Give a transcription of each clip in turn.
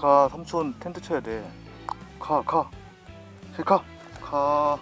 가, 삼촌 텐트 쳐야 돼. 가, 가. 저리 가. 가.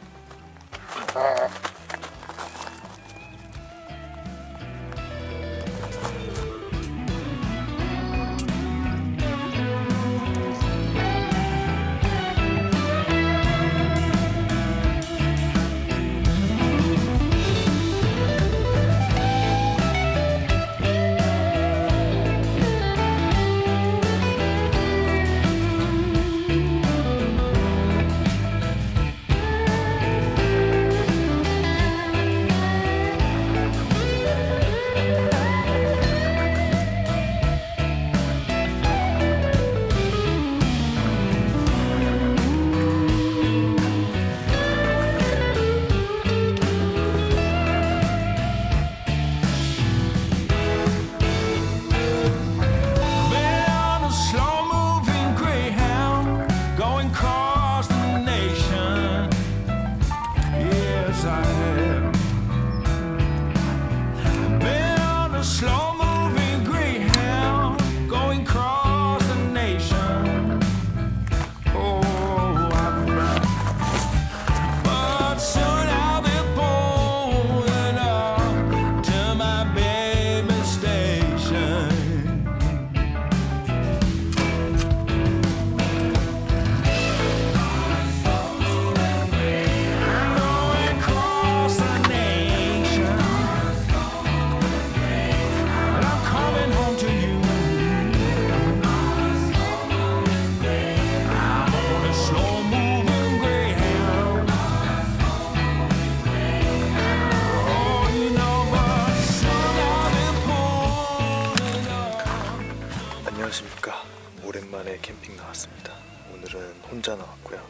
오랜만에 캠핑 나왔습니다. 오늘은 혼자 나왔고요.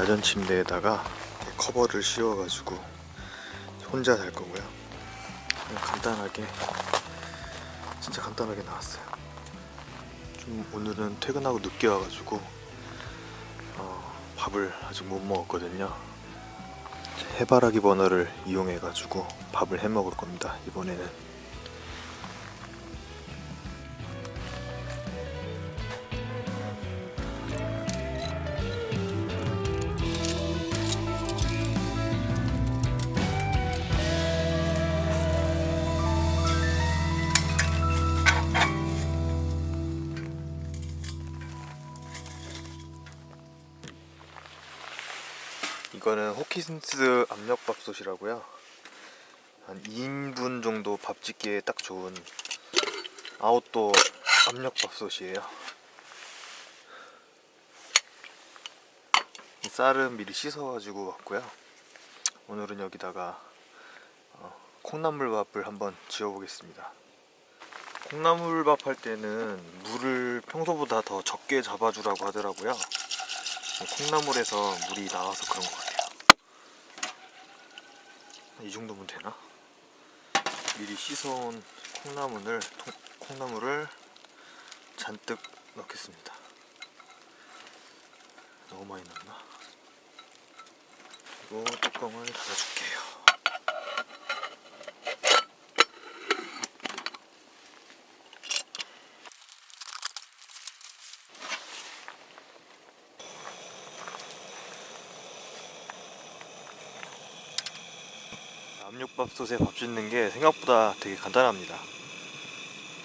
야전 침대에다가 커버를 씌워가지고 혼자 잘 거고요. 그냥 간단하게 진짜 간단하게 나왔어요. 좀 오늘은 퇴근하고 늦게 와가지고 어, 밥을 아직 못 먹었거든요. 해바라기 버너를 이용해가지고 밥을 해 먹을 겁니다 이번에는 이거는 호키슨스 압력밥솥이라고요. 한 2인분 정도 밥 짓기에 딱 좋은 아웃도어 압력밥솥이에요. 이 쌀은 미리 씻어가지고 왔고요. 오늘은 여기다가 어, 콩나물밥을 한번 지어보겠습니다. 콩나물밥 할 때는 물을 평소보다 더 적게 잡아주라고 하더라고요. 콩나물에서 물이 나와서 그런 것 같아요. 이 정도면 되나? 미리 씻어온 콩나물을 통- 콩나물을 잔뜩 넣겠습니다. 너무 많이 넣나? 그리고 뚜껑을 닫아줄게요. 압력밥솥에 밥 짓는 게 생각보다 되게 간단합니다.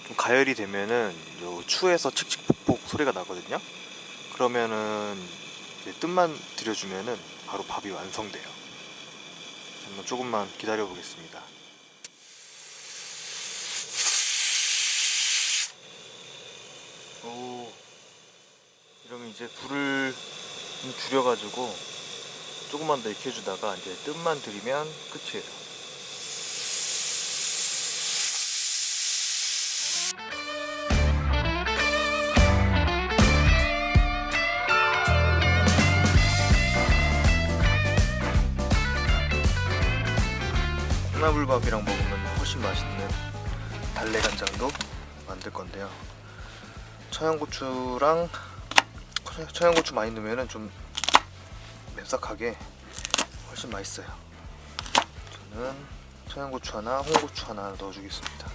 좀 가열이 되면은 요 추에서 칙칙폭폭 소리가 나거든요. 그러면은 뜸만 들여주면은 바로 밥이 완성돼요. 한번 조금만 기다려 보겠습니다. 오, 이러면 이제 불을 좀 줄여가지고 조금만 더 익혀주다가 이제 뜸만 들이면 끝이에요. 콩나물밥이랑 먹으면 훨씬 맛있는 달래 간장도 만들 건데요. 청양고추랑 청- 청양고추 많이 넣으면은 좀 맵싹하게 훨씬 맛있어요. 저는 청양고추 하나, 홍고추 하나 넣어주겠습니다.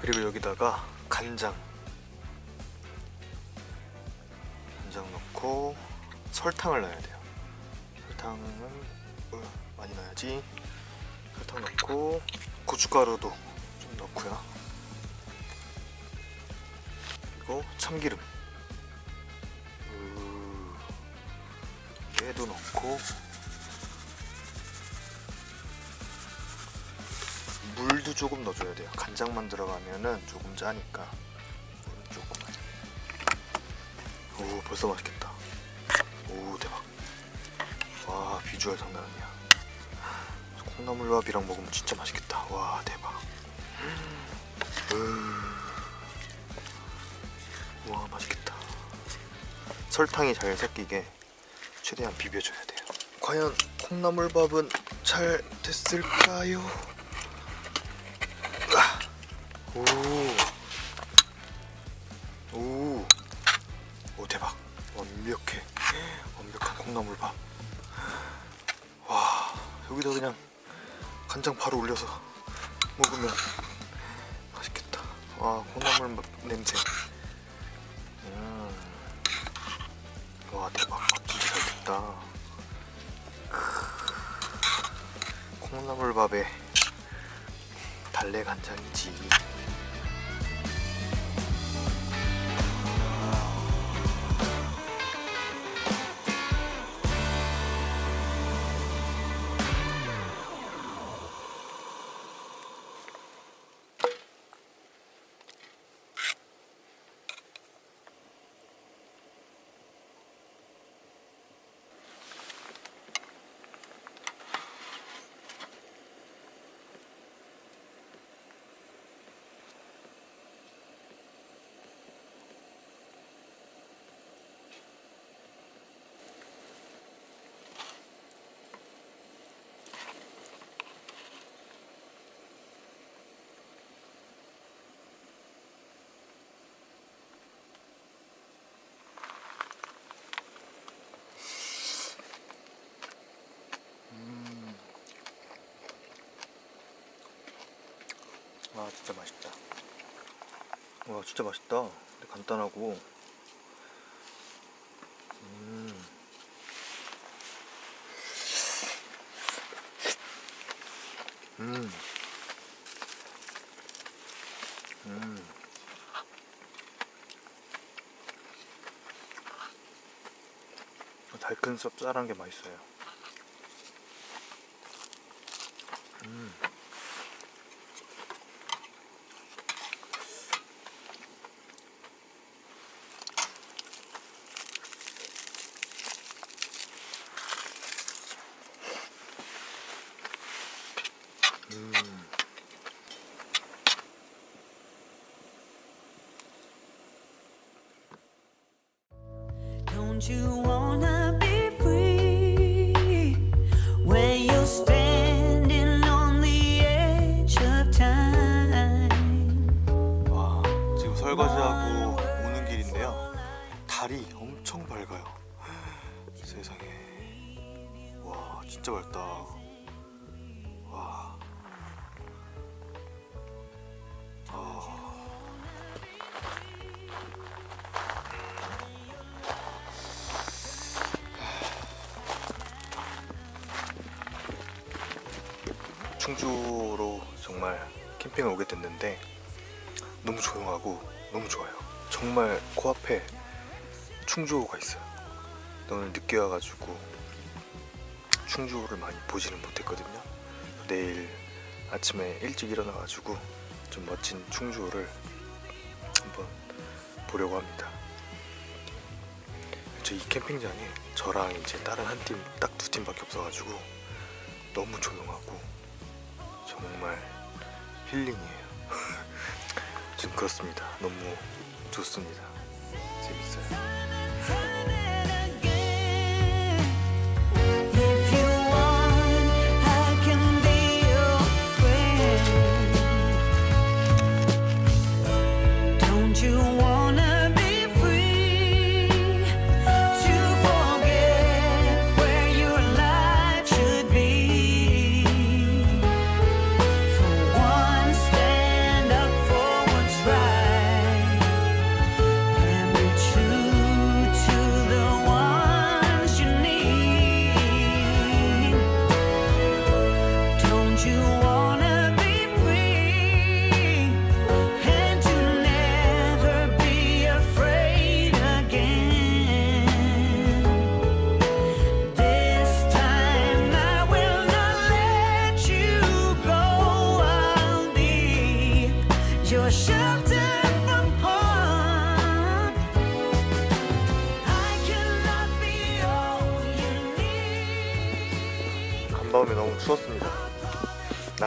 그리고 여기다가 간장 넣고 설탕을 넣어야 돼요. 설탕은 어, 많이 넣어야지. 설탕 넣고 고춧가루도 좀 넣고요. 그리고 참기름. 으, 깨도 넣고 물도 조금 넣어줘야 돼요. 간장만 들어가면은 조금 짜니까 물은 조금만. 오 벌써 맛있겠다. 오 대박. 와 비주얼 장난 아니야. 콩나물밥이랑 먹으면 진짜 맛있겠다. 와 대박. 음. 와 맛있겠다. 설탕이 잘 섞이게 최대한 비벼줘야 돼요. 과연 콩나물밥은 잘 됐을까요? 오. 오. 오 대박. 완벽해. 콩나물밥. 와 여기다 그냥 간장 바로 올려서 먹으면 맛있겠다. 와 콩나물 맛- 냄새. 음. 와 대박 밥 진짜 잘 됐다. 크. 콩나물밥에 달래 간장이지. 와 진짜 맛있다. 와 진짜 맛있다. 근데 간단하고. 음. 음. 음. 달큰 쌉쌀한 게 맛있어요. 캠핑을 오게 됐는데 너무 조용하고 너무 좋아요. 정말 코앞에 충주호가 있어요. 오늘 늦게 와가지고 충주호를 많이 보지는 못했거든요. 내일 아침에 일찍 일어나가지고 좀 멋진 충주호를 한번 보려고 합니다. 저이 캠핑장에 저랑 이제 다른 한 팀 딱 두 팀밖에 없어가지고 너무 조용하고 정말 힐링이에요. 지금 그렇습니다. 너무 좋습니다. 재밌어요.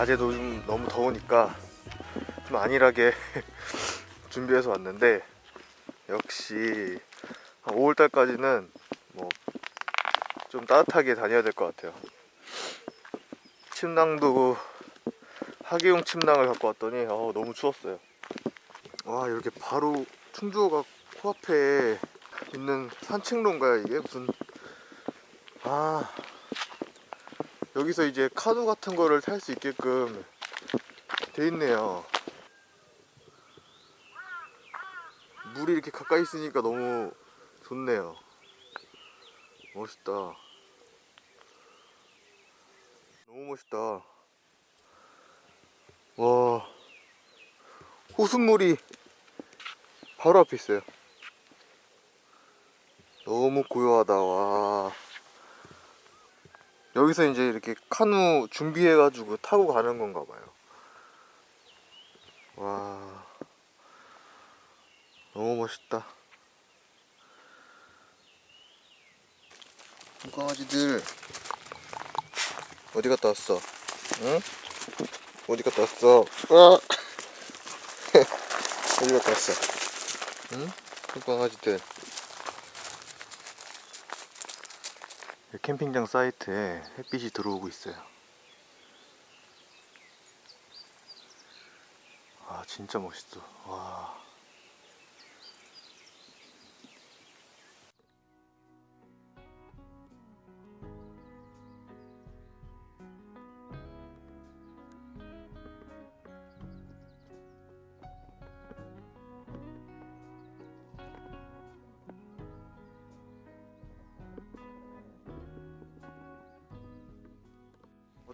낮에도 좀 너무 더우니까 좀 안일하게 준비해서 왔는데 역시 한 5월달까지는 뭐 좀 따뜻하게 다녀야 될 것 같아요. 침낭도 하계용 침낭을 갖고 왔더니 어, 너무 추웠어요. 와 이렇게 바로 충주호가 코앞에 있는 산책로인가요 이게 무슨 아 여기서 이제 카누 같은 거를 탈 수 있게끔 돼 있네요. 물이 이렇게 가까이 있으니까 너무 좋네요. 멋있다. 너무 멋있다. 와, 호수물이 바로 앞에 있어요. 너무 고요하다, 와. 여기서 이제 이렇게 카누 준비해가지고 타고 가는 건가 봐요. 와. 너무 멋있다. 강아지들 어디 갔다 왔어? 응? 어디 갔다 왔어? 아! 어디 갔다 왔어? 응? 강아지들. 캠핑장 사이트에 햇빛이 들어오고 있어요. 아 진짜 멋있어. 와.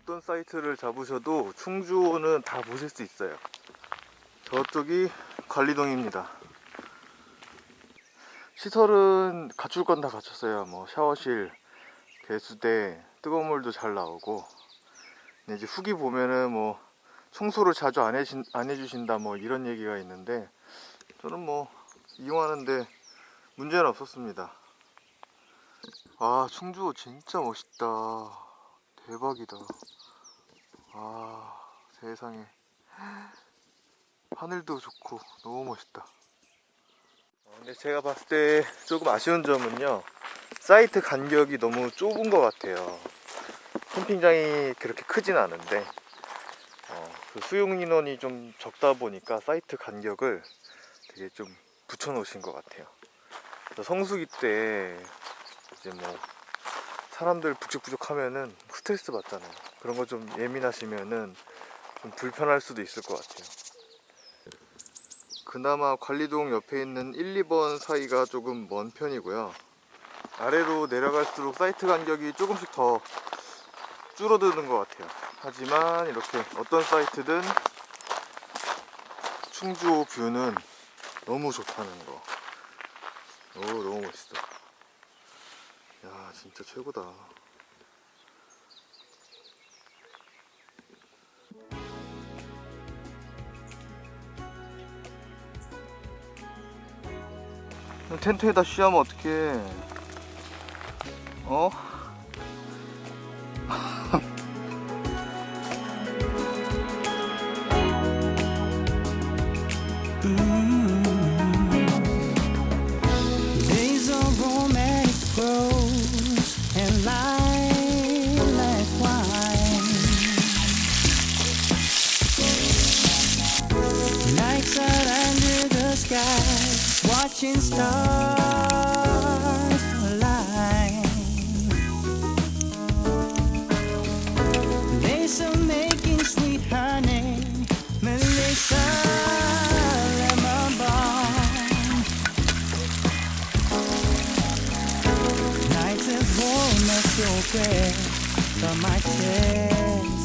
어떤 사이트를 잡으셔도 충주호는 다 보실 수 있어요. 저쪽이 관리동입니다. 시설은 갖출 건 다 갖췄어요. 뭐 샤워실, 개수대, 뜨거운 물도 잘 나오고. 이제 후기 보면은 뭐 청소를 자주 안, 해신, 안 해주신다 뭐 이런 얘기가 있는데 저는 뭐 이용하는데 문제는 없었습니다. 아 충주호 진짜 멋있다. 대박이다. 아, 세상에. 하늘도 좋고 너무 멋있다. 어, 근데 제가 봤을 때 조금 아쉬운 점은요. 사이트 간격이 너무 좁은 것 같아요. 캠핑장이 그렇게 크진 않은데 어, 그 수용 인원이 좀 적다 보니까 사이트 간격을 되게 좀 붙여 놓으신 것 같아요. 성수기 때 이제 뭐 사람들 북적북적 하면은 스트레스 받잖아요. 그런 거 좀 예민하시면은 좀 불편할 수도 있을 것 같아요. 그나마 관리동 옆에 있는 1, 2번 사이가 조금 먼 편이고요. 아래로 내려갈수록 사이트 간격이 조금씩 더 줄어드는 것 같아요. 하지만 이렇게 어떤 사이트든 충주호 뷰는 너무 좋다는 거. 오, 너무 멋있어. 진짜 최고다. 텐트에다 쉬하면 어떡해. 어? shooting stars align. Melissa making sweet honey, Melissa lemon bomb. Nights as warm as your breath, but my chest.